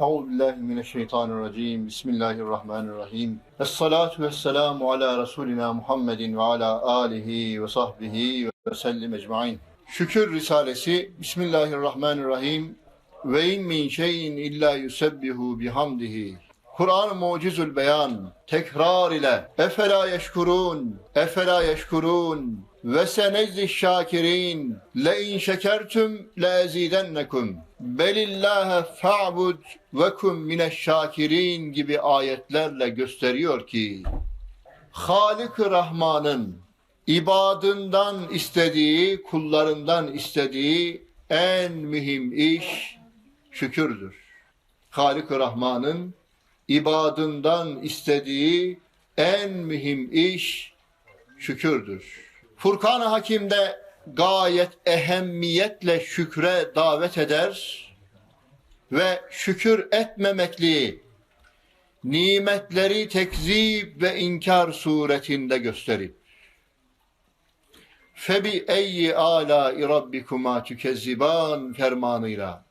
Euzu billahi mineşşeytanirracim. Bismillahirrahmanirrahim. Es-salatu vesselamu ala Resulina Muhammedin ve ala alihi ve sahbihi ve sellim ecmaîn. Şükür Risalesi Bismillahirrahmanirrahim. Ve in min şeyin illa yusebbihu bihamdihi. Kur'an mucizül beyan tekrar ile efela yeşkurun efela yeşkurun ve senezzi şakirin le in şekertum le ezidennekum belillâhe fa'bud ve kum mineşşakirin gibi ayetlerle gösteriyor ki Halik-ı Rahman'ın ibadından istediği, kullarından istediği en mühim iş şükürdür. Halik-ı Rahman'ın ibadından istediği en mühim iş şükürdür. Furkan-ı Hakim'de gayet ehemmiyetle şükre davet eder ve şükür etmemekliği nimetleri tekzip ve inkar suretinde gösterip febi eyyi ala rabbikuma tükezziban fermanıyla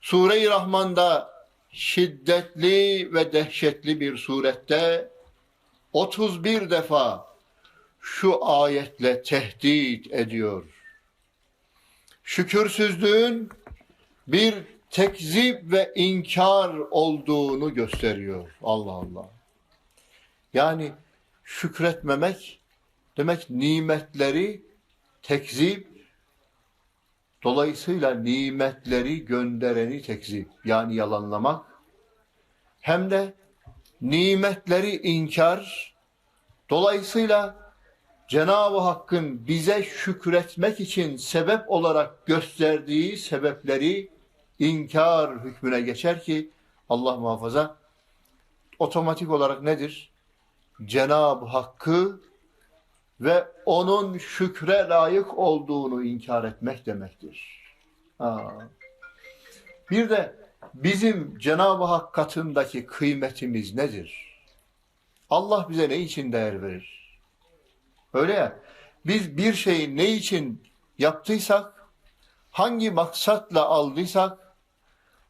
Sure-i Rahman'da şiddetli ve dehşetli bir surette 31 defa şu ayetle tehdit ediyor. Şükürsüzlüğün bir tekzip ve inkar olduğunu gösteriyor. Allah Allah. Yani şükretmemek demek nimetleri tekzip Dolayısıyla nimetleri göndereni tekzip yani yalanlamak hem de nimetleri inkar dolayısıyla Cenab-ı Hakk'ın bize şükretmek için sebep olarak gösterdiği sebepleri inkar hükmüne geçer ki Allah muhafaza otomatik olarak nedir? Cenab-ı Hakk'ı ve onun şükre layık olduğunu inkar etmek demektir. Ha. Bir de bizim Cenab-ı Hak katındaki kıymetimiz nedir? Allah bize ne için değer verir? Öyle ya, biz bir şeyi ne için yaptıysak, hangi maksatla aldıysak,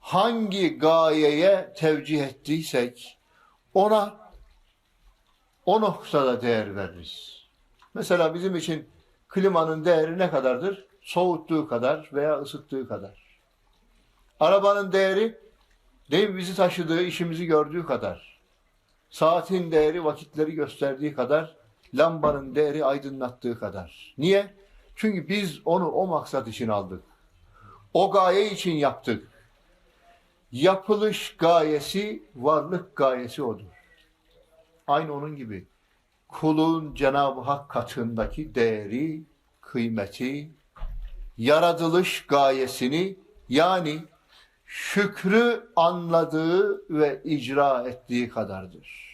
hangi gayeye tevcih ettiysek, ona o noktada değer veririz. Mesela bizim için klimanın değeri ne kadardır? Soğuttuğu kadar veya ısıttığı kadar. Arabanın değeri değil bizi taşıdığı, işimizi gördüğü kadar. Saatin değeri vakitleri gösterdiği kadar. Lambanın değeri aydınlattığı kadar. Niye? Çünkü biz onu o maksat için aldık. O gaye için yaptık. Yapılış gayesi, varlık gayesi odur. Aynı onun gibi kulun Cenab-ı Hak katındaki değeri, kıymeti, yaratılış gayesini yani şükrü anladığı ve icra ettiği kadardır.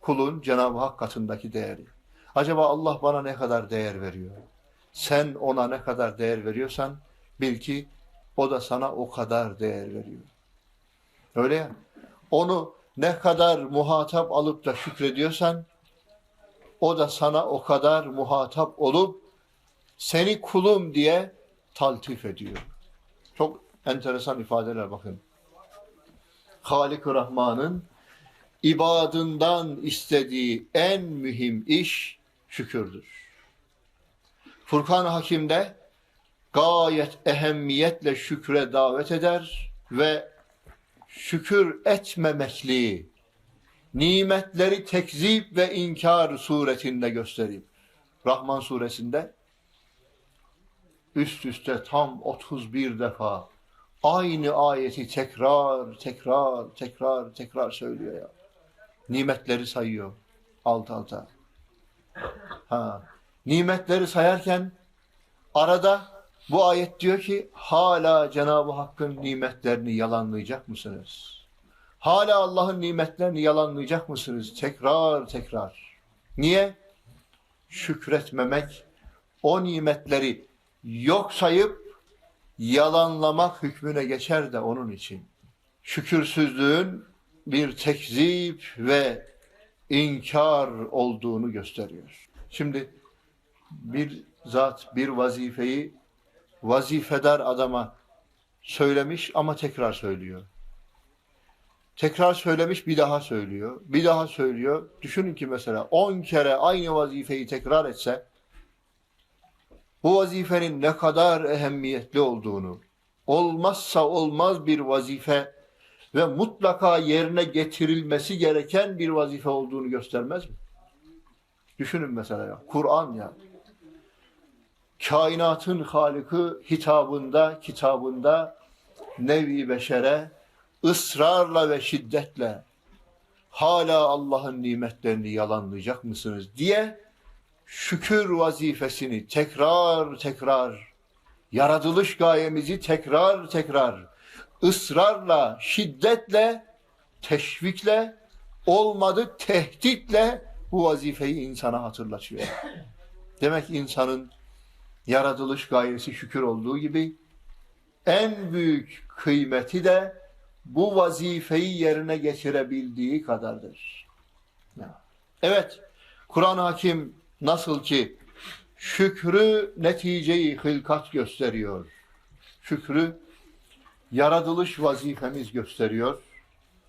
Kulun Cenab-ı Hak katındaki değeri. Acaba Allah bana ne kadar değer veriyor? Sen ona ne kadar değer veriyorsan bil ki o da sana o kadar değer veriyor. Öyle ya. Onu ne kadar muhatap alıp da şükrediyorsan o da sana o kadar muhatap olup seni kulum diye taltif ediyor. Çok enteresan ifadeler bakın. Halik-i Rahman'ın ibadından istediği en mühim iş şükürdür. Furkan Hakim'de gayet ehemmiyetle şükre davet eder ve şükür etmemekliği nimetleri tekzip ve inkar suretinde göstereyim. Rahman suresinde üst üste tam 31 defa aynı ayeti tekrar tekrar tekrar tekrar söylüyor ya. Nimetleri sayıyor alt alta. Ha. Nimetleri sayarken arada bu ayet diyor ki hala Cenab-ı Hakk'ın nimetlerini yalanlayacak mısınız? Hala Allah'ın nimetlerini yalanlayacak mısınız? Tekrar tekrar. Niye? Şükretmemek, o nimetleri yok sayıp yalanlamak hükmüne geçer de onun için. Şükürsüzlüğün bir tekzip ve inkar olduğunu gösteriyor. Şimdi bir zat bir vazifeyi vazifedar adama söylemiş ama tekrar söylüyor. Tekrar söylemiş bir daha söylüyor. Bir daha söylüyor. Düşünün ki mesela 10 kere aynı vazifeyi tekrar etse bu vazifenin ne kadar ehemmiyetli olduğunu, olmazsa olmaz bir vazife ve mutlaka yerine getirilmesi gereken bir vazife olduğunu göstermez mi? Düşünün mesela ya. Kur'an ya. Kainatın Halık'ı hitabında, kitabında nevi beşere ısrarla ve şiddetle hala Allah'ın nimetlerini yalanlayacak mısınız diye şükür vazifesini tekrar tekrar yaratılış gayemizi tekrar tekrar ısrarla, şiddetle, teşvikle, olmadı tehditle bu vazifeyi insana hatırlatıyor. Demek insanın yaratılış gayesi şükür olduğu gibi en büyük kıymeti de bu vazifeyi yerine getirebildiği kadardır. Evet, Kur'an-ı Hakim nasıl ki şükrü neticeyi hılkat gösteriyor. Şükrü yaratılış vazifemiz gösteriyor.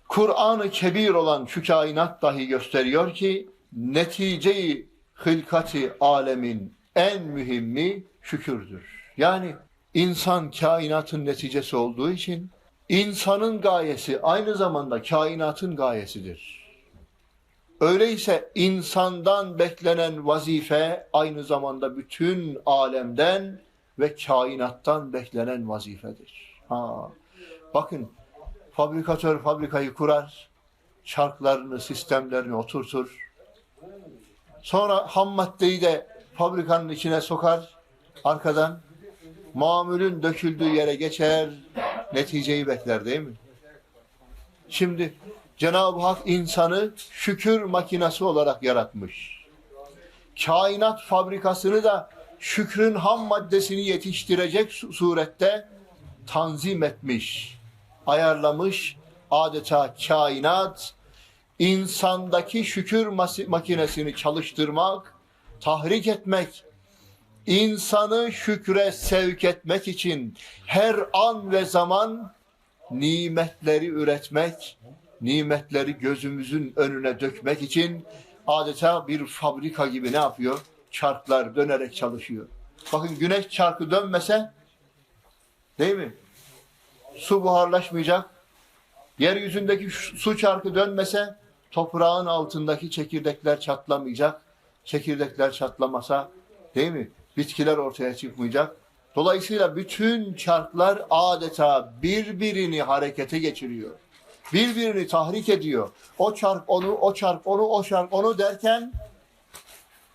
Kur'an-ı Kebir olan şu kainat dahi gösteriyor ki neticeyi hılkati alemin en mühimmi şükürdür. Yani insan kainatın neticesi olduğu için insanın gayesi aynı zamanda kainatın gayesidir. Öyleyse insandan beklenen vazife aynı zamanda bütün alemden ve kainattan beklenen vazifedir. Ha. Bakın fabrikatör fabrikayı kurar, çarklarını, sistemlerini oturtur. Sonra ham maddeyi de fabrikanın içine sokar, arkadan mamulün döküldüğü yere geçer, neticeyi bekler değil mi? Şimdi Cenab-ı Hak insanı şükür makinesi olarak yaratmış. Kainat fabrikasını da şükrün ham maddesini yetiştirecek surette tanzim etmiş, ayarlamış. Adeta kainat insandaki şükür makinesini çalıştırmak, tahrik etmek, insanı şükre sevk etmek için her an ve zaman nimetleri üretmek, nimetleri gözümüzün önüne dökmek için adeta bir fabrika gibi ne yapıyor? Çarklar dönerek çalışıyor. Bakın güneş çarkı dönmese değil mi? Su buharlaşmayacak. Yeryüzündeki su çarkı dönmese toprağın altındaki çekirdekler çatlamayacak. Çekirdekler çatlamasa değil mi? Bitkiler ortaya çıkmayacak. Dolayısıyla bütün çarklar adeta birbirini harekete geçiriyor. Birbirini tahrik ediyor. O çark onu, o çark onu, o çark onu derken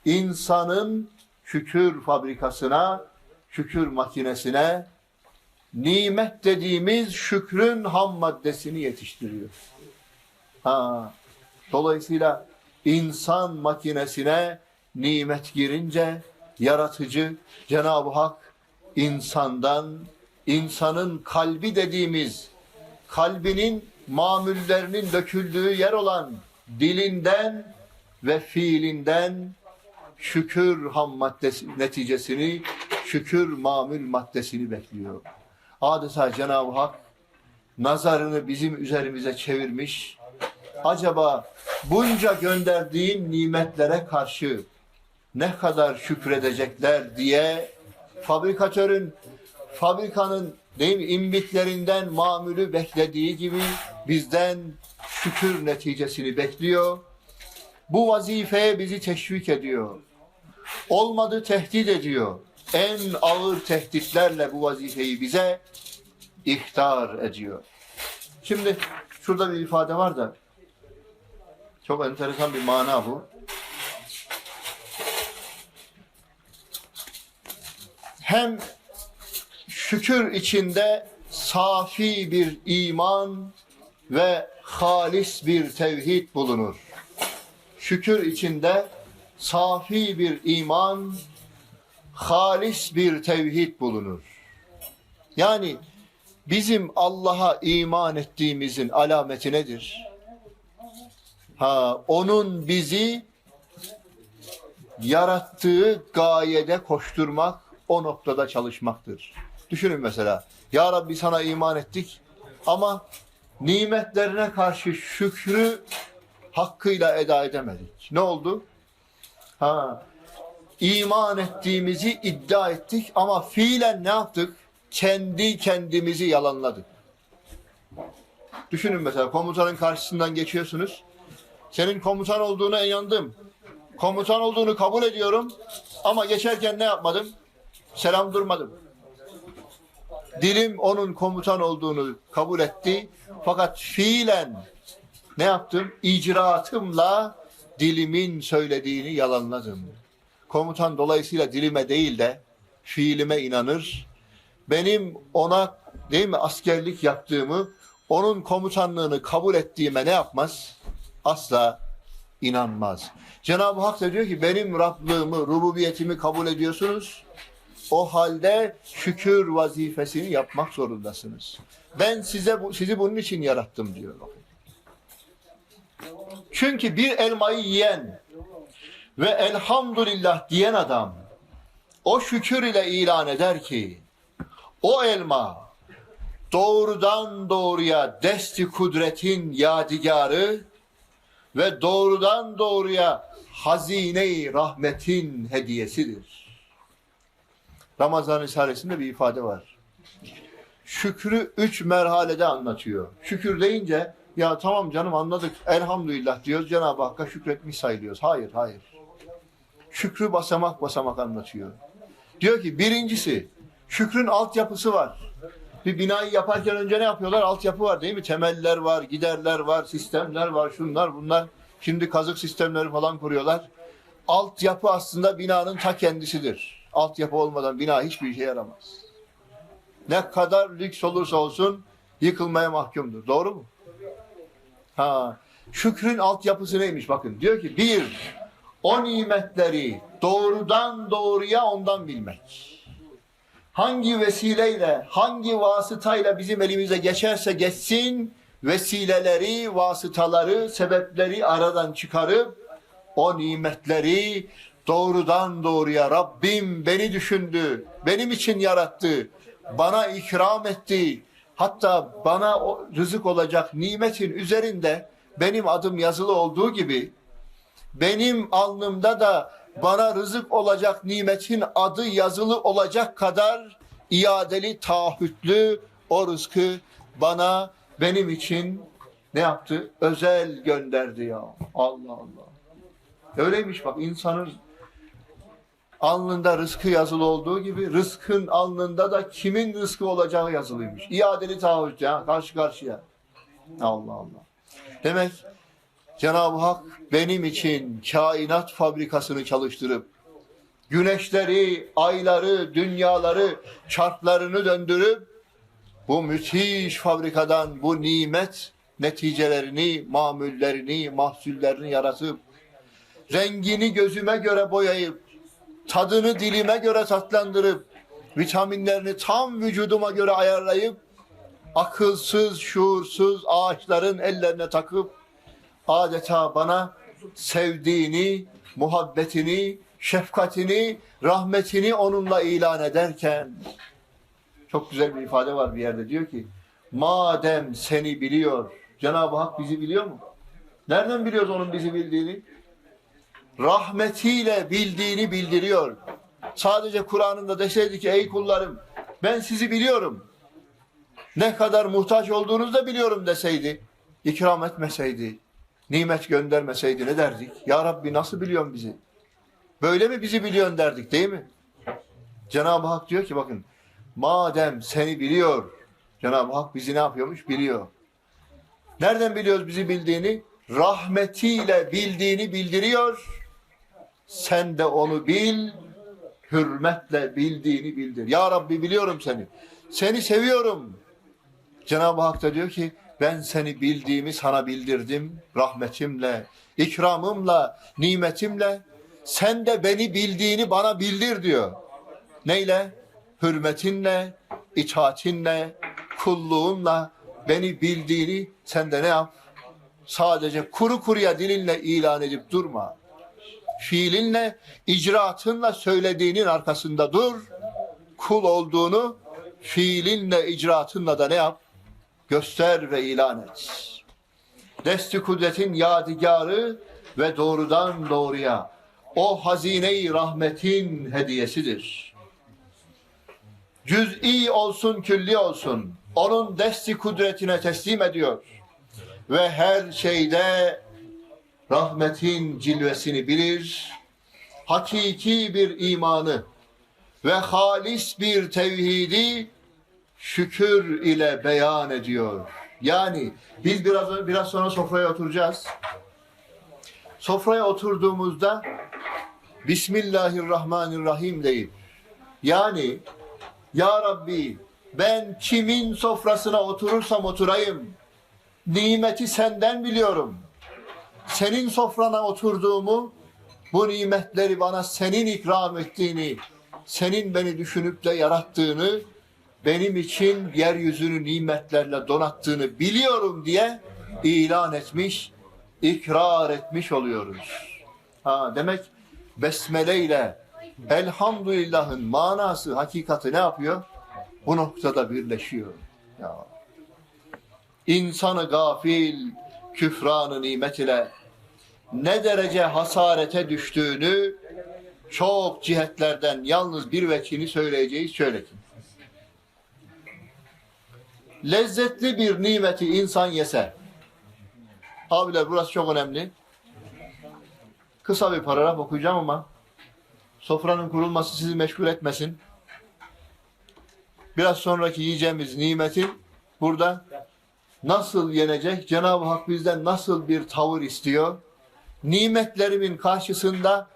insanın şükür fabrikasına, şükür makinesine nimet dediğimiz şükrün ham maddesini yetiştiriyor. Ha, dolayısıyla insan makinesine nimet girince yaratıcı Cenab-ı Hak insandan insanın kalbi dediğimiz kalbinin mamullerinin döküldüğü yer olan dilinden ve fiilinden şükür ham maddesi neticesini şükür mamül maddesini bekliyor. Adeta Cenab-ı Hak nazarını bizim üzerimize çevirmiş. Acaba bunca gönderdiğin nimetlere karşı ne kadar şükredecekler diye fabrikatörün fabrikanın değil mi, imbitlerinden mamülü beklediği gibi bizden şükür neticesini bekliyor. Bu vazifeye bizi teşvik ediyor. Olmadı tehdit ediyor. En ağır tehditlerle bu vazifeyi bize ihtar ediyor. Şimdi şurada bir ifade var da çok enteresan bir mana bu. Hem şükür içinde safi bir iman ve halis bir tevhid bulunur. Şükür içinde safi bir iman, halis bir tevhid bulunur. Yani bizim Allah'a iman ettiğimizin alameti nedir? Ha, onun bizi yarattığı gayede koşturmak, o noktada çalışmaktır. Düşünün mesela, Ya Rabbi sana iman ettik ama nimetlerine karşı şükrü hakkıyla eda edemedik. Ne oldu? Ha, iman ettiğimizi iddia ettik ama fiilen ne yaptık? Kendi kendimizi yalanladık. Düşünün mesela komutanın karşısından geçiyorsunuz. Senin komutan olduğuna inandım. Komutan olduğunu kabul ediyorum ama geçerken ne yapmadım? Selam durmadım. Dilim onun komutan olduğunu kabul etti. Fakat fiilen ne yaptım? İcraatımla dilimin söylediğini yalanladım. Komutan dolayısıyla dilime değil de fiilime inanır. Benim ona değil mi askerlik yaptığımı, onun komutanlığını kabul ettiğime ne yapmaz? Asla inanmaz. Cenab-ı Hak da diyor ki benim Rablığımı, rububiyetimi kabul ediyorsunuz. O halde şükür vazifesini yapmak zorundasınız. Ben size bu, sizi bunun için yarattım diyor. Çünkü bir elmayı yiyen ve elhamdülillah diyen adam o şükür ile ilan eder ki o elma doğrudan doğruya desti kudretin yadigarı ve doğrudan doğruya hazine-i rahmetin hediyesidir. Ramazan Risalesi'nde bir ifade var. Şükrü üç merhalede anlatıyor. Şükür deyince ya tamam canım anladık elhamdülillah diyoruz Cenab-ı Hakk'a şükretmiş sayılıyoruz. Hayır hayır. Şükrü basamak basamak anlatıyor. Diyor ki birincisi şükrün altyapısı var. Bir binayı yaparken önce ne yapıyorlar? Altyapı var değil mi? Temeller var, giderler var, sistemler var, şunlar bunlar. Şimdi kazık sistemleri falan kuruyorlar. Altyapı aslında binanın ta kendisidir. Altyapı olmadan bina hiçbir işe yaramaz. Ne kadar lüks olursa olsun yıkılmaya mahkumdur. Doğru mu? Ha, şükrün altyapısı neymiş bakın. Diyor ki bir, o nimetleri doğrudan doğruya ondan bilmek. Hangi vesileyle, hangi vasıtayla bizim elimize geçerse geçsin, vesileleri, vasıtaları, sebepleri aradan çıkarıp o nimetleri doğrudan doğruya Rabbim beni düşündü, benim için yarattı, bana ikram etti. Hatta bana rızık olacak nimetin üzerinde benim adım yazılı olduğu gibi benim alnımda da bana rızık olacak nimetin adı yazılı olacak kadar iadeli, taahhütlü o rızkı bana benim için ne yaptı? Özel gönderdi ya. Allah Allah. Öyleymiş bak insanın alnında rızkı yazılı olduğu gibi rızkın alnında da kimin rızkı olacağı yazılıymış. İadeli taahhüt ya karşı karşıya. Allah Allah. Demek Cenab-ı Hak benim için kainat fabrikasını çalıştırıp güneşleri, ayları, dünyaları, çarklarını döndürüp bu müthiş fabrikadan bu nimet neticelerini, mamullerini, mahsullerini yaratıp rengini gözüme göre boyayıp tadını dilime göre tatlandırıp vitaminlerini tam vücuduma göre ayarlayıp akılsız, şuursuz ağaçların ellerine takıp adeta bana sevdiğini, muhabbetini, şefkatini, rahmetini onunla ilan ederken çok güzel bir ifade var bir yerde diyor ki madem seni biliyor Cenab-ı Hak bizi biliyor mu? Nereden biliyoruz onun bizi bildiğini? Rahmetiyle bildiğini bildiriyor. Sadece Kur'an'ında deseydi ki ey kullarım ben sizi biliyorum. Ne kadar muhtaç olduğunuzu da biliyorum deseydi. ikram etmeseydi nimet göndermeseydi ne derdik? Ya Rabbi nasıl biliyorsun bizi? Böyle mi bizi biliyorsun derdik değil mi? Cenab-ı Hak diyor ki bakın madem seni biliyor Cenab-ı Hak bizi ne yapıyormuş? Biliyor. Nereden biliyoruz bizi bildiğini? Rahmetiyle bildiğini bildiriyor. Sen de onu bil, hürmetle bildiğini bildir. Ya Rabbi biliyorum seni. Seni seviyorum. Cenab-ı Hak da diyor ki ben seni bildiğimi sana bildirdim rahmetimle, ikramımla, nimetimle. Sen de beni bildiğini bana bildir diyor. Neyle? Hürmetinle, itaatinle, kulluğunla beni bildiğini sen de ne yap? Sadece kuru kuruya dilinle ilan edip durma. Fiilinle, icraatınla söylediğinin arkasında dur. Kul olduğunu fiilinle, icraatınla da ne yap? Göster ve ilan et. Desti kudretin yadigarı ve doğrudan doğruya o hazine-i rahmetin hediyesidir. Cüz'i olsun külli olsun onun desti kudretine teslim ediyor ve her şeyde rahmetin cilvesini bilir, hakiki bir imanı ve halis bir tevhidi şükür ile beyan ediyor. Yani biz biraz biraz sonra sofraya oturacağız. Sofraya oturduğumuzda Bismillahirrahmanirrahim deyip yani Ya Rabbi ben kimin sofrasına oturursam oturayım nimeti senden biliyorum. Senin sofrana oturduğumu bu nimetleri bana senin ikram ettiğini, senin beni düşünüp de yarattığını, benim için yeryüzünü nimetlerle donattığını biliyorum diye ilan etmiş, ikrar etmiş oluyoruz. Ha, demek besmele ile elhamdülillahın manası, hakikati ne yapıyor? Bu noktada birleşiyor. Ya. İnsanı gafil, küfranı nimet ile ne derece hasarete düştüğünü çok cihetlerden yalnız bir vekini söyleyeceğiz şöyle. Lezzetli bir nimeti insan yese, abiler burası çok önemli. Kısa bir paragraf okuyacağım ama sofranın kurulması sizi meşgul etmesin. Biraz sonraki yiyeceğimiz nimeti burada nasıl yenecek? Cenab-ı Hak bizden nasıl bir tavır istiyor? Nimetlerimin karşısında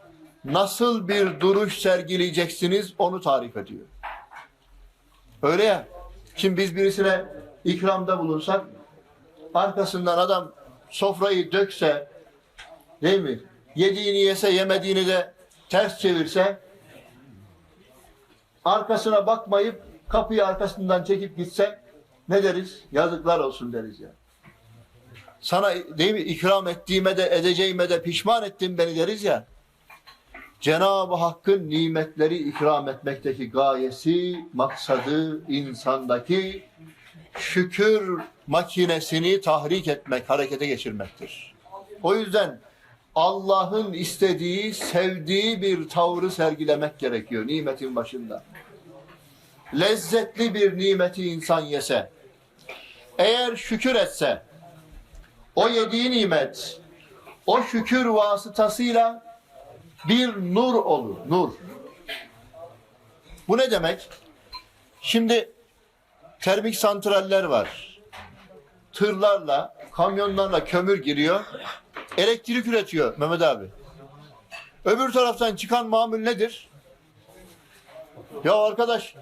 nasıl bir duruş sergileyeceksiniz onu tarif ediyor. Öyle ya. Şimdi biz birisine ikramda bulunsak arkasından adam sofrayı dökse değil mi? Yediğini yese yemediğini de ters çevirse arkasına bakmayıp kapıyı arkasından çekip gitse ne deriz? Yazıklar olsun deriz ya. Sana değil mi ikram ettiğime de edeceğime de pişman ettin beni deriz ya. Cenab-ı Hakk'ın nimetleri ikram etmekteki gayesi, maksadı insandaki şükür makinesini tahrik etmek, harekete geçirmektir. O yüzden Allah'ın istediği, sevdiği bir tavrı sergilemek gerekiyor nimetin başında. Lezzetli bir nimeti insan yese, eğer şükür etse, o yediği nimet, o şükür vasıtasıyla bir nur olur, nur. Bu ne demek? Şimdi termik santraller var. Tırlarla, kamyonlarla kömür giriyor. Elektrik üretiyor Mehmet abi. Öbür taraftan çıkan mamul nedir? Ya arkadaş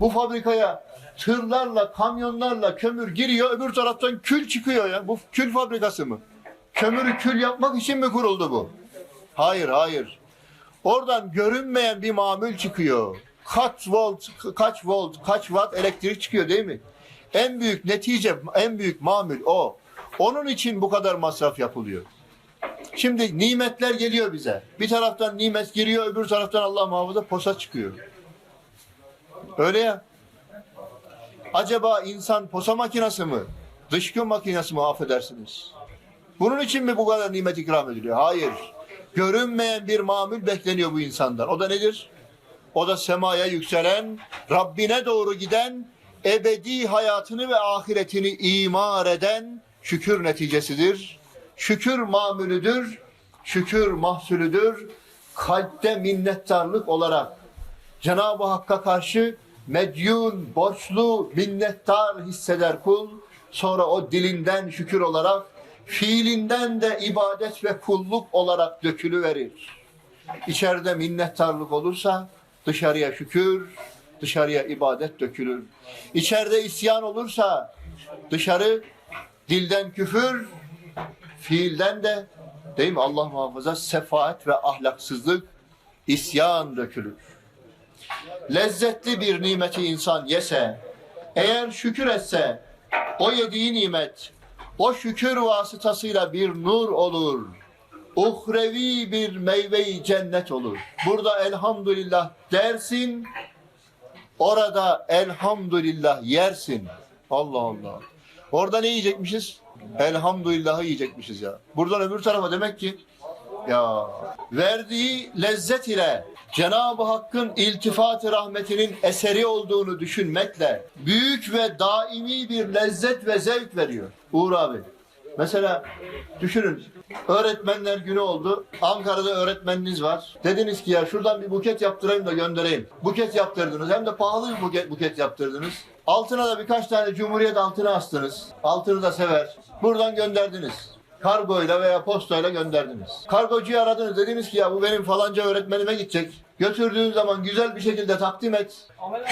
bu fabrikaya tırlarla, kamyonlarla kömür giriyor, öbür taraftan kül çıkıyor ya. Bu kül fabrikası mı? Kömürü kül yapmak için mi kuruldu bu? Hayır, hayır. Oradan görünmeyen bir mamül çıkıyor. Kaç volt, kaç volt, kaç watt elektrik çıkıyor değil mi? En büyük netice, en büyük mamül o. Onun için bu kadar masraf yapılıyor. Şimdi nimetler geliyor bize. Bir taraftan nimet giriyor, öbür taraftan Allah muhafaza posa çıkıyor. Öyle ya. Acaba insan posa makinesi mi? Dışkı makinesi mi affedersiniz? Bunun için mi bu kadar nimet ikram ediliyor? Hayır. Görünmeyen bir mamül bekleniyor bu insandan. O da nedir? O da semaya yükselen, Rabbine doğru giden, ebedi hayatını ve ahiretini imar eden şükür neticesidir. Şükür mamülüdür, şükür mahsulüdür. Kalpte minnettarlık olarak Cenab-ı Hakk'a karşı medyun, borçlu, minnettar hisseder kul. Sonra o dilinden şükür olarak, fiilinden de ibadet ve kulluk olarak dökülü verir. İçeride minnettarlık olursa dışarıya şükür, dışarıya ibadet dökülür. İçeride isyan olursa dışarı dilden küfür, fiilden de değil mi Allah muhafaza sefaat ve ahlaksızlık, isyan dökülür. Lezzetli bir nimeti insan yese, eğer şükür etse, o yediği nimet, o şükür vasıtasıyla bir nur olur. Uhrevi bir meyve-i cennet olur. Burada elhamdülillah dersin, orada elhamdülillah yersin. Allah Allah. Orada ne yiyecekmişiz? Elhamdülillah'ı yiyecekmişiz ya. Buradan öbür tarafa demek ki ya verdiği lezzet ile Cenab-ı Hakk'ın iltifat-ı rahmetinin eseri olduğunu düşünmekle büyük ve daimi bir lezzet ve zevk veriyor. Uğur abi. Mesela düşünün öğretmenler günü oldu. Ankara'da öğretmeniniz var. Dediniz ki ya şuradan bir buket yaptırayım da göndereyim. Buket yaptırdınız. Hem de pahalı bir buket, buket yaptırdınız. Altına da birkaç tane Cumhuriyet altını astınız. Altını da sever. Buradan gönderdiniz. Kargoyla veya postayla gönderdiniz. Kargocuyu aradınız. Dediniz ki ya bu benim falanca öğretmenime gidecek. Götürdüğün zaman güzel bir şekilde takdim et.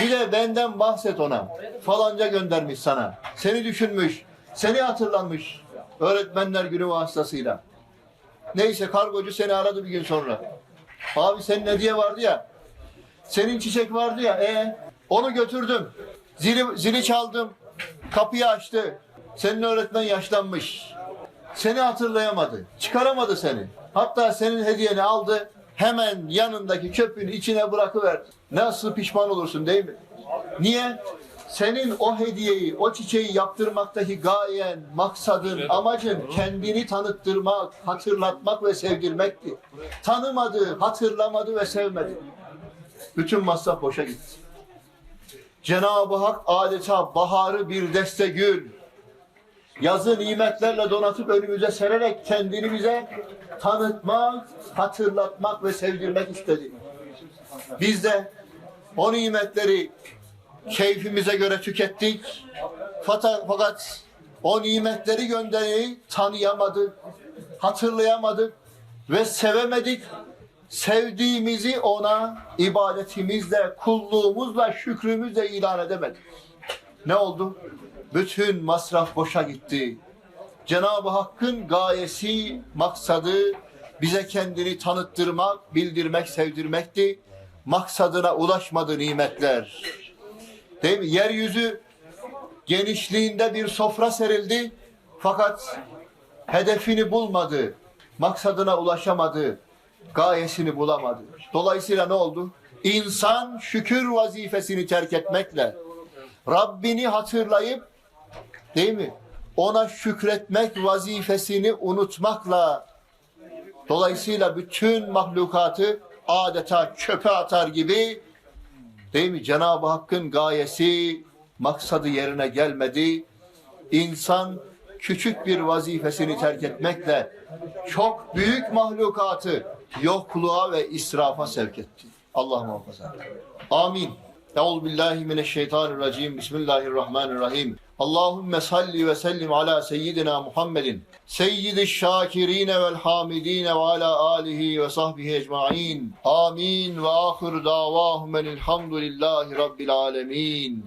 Bir de benden bahset ona. Falanca göndermiş sana. Seni düşünmüş. Seni hatırlanmış. Öğretmenler günü vasıtasıyla. Neyse kargocu seni aradı bir gün sonra. Abi senin hediye vardı ya. Senin çiçek vardı ya. E onu götürdüm. Zili, zili çaldım. Kapıyı açtı. Senin öğretmen yaşlanmış. Seni hatırlayamadı. Çıkaramadı seni. Hatta senin hediyeni aldı. Hemen yanındaki çöpün içine bırakıverdi. Nasıl pişman olursun değil mi? Niye? Senin o hediyeyi, o çiçeği yaptırmaktaki gayen, maksadın, amacın kendini tanıttırmak, hatırlatmak ve sevdirmekti. Tanımadı, hatırlamadı ve sevmedi. Bütün masraf boşa gitti. Cenab-ı Hak adeta baharı bir deste gül, yazı nimetlerle donatıp önümüze sererek kendini bize tanıtmak, hatırlatmak ve sevdirmek istedi. Biz de o nimetleri keyfimize göre tükettik. Fakat, fakat o nimetleri göndereyi tanıyamadık, hatırlayamadık ve sevemedik. Sevdiğimizi ona ibadetimizle, kulluğumuzla, şükrümüzle ilan edemedik. Ne oldu? Bütün masraf boşa gitti. Cenab-ı Hakk'ın gayesi, maksadı bize kendini tanıttırmak, bildirmek, sevdirmekti. Maksadına ulaşmadı nimetler. Değil mi? Yeryüzü genişliğinde bir sofra serildi. Fakat hedefini bulmadı. Maksadına ulaşamadı. Gayesini bulamadı. Dolayısıyla ne oldu? İnsan şükür vazifesini terk etmekle Rabbini hatırlayıp değil mi? Ona şükretmek vazifesini unutmakla dolayısıyla bütün mahlukatı adeta çöpe atar gibi değil mi? Cenab-ı Hakk'ın gayesi, maksadı yerine gelmedi. İnsan küçük bir vazifesini terk etmekle çok büyük mahlukatı yokluğa ve israfa sevk etti. Allah muhafaza. Amin. Euzu billahi mineşşeytanirracim. Bismillahirrahmanirrahim. Allahümme salli ve sellim ala seyyidina Muhammedin. Seyyidiş şakirine vel hamidine ve ala alihi ve sahbihi ecmain. Amin ve ahir davahum elhamdülillahi rabbil alemin.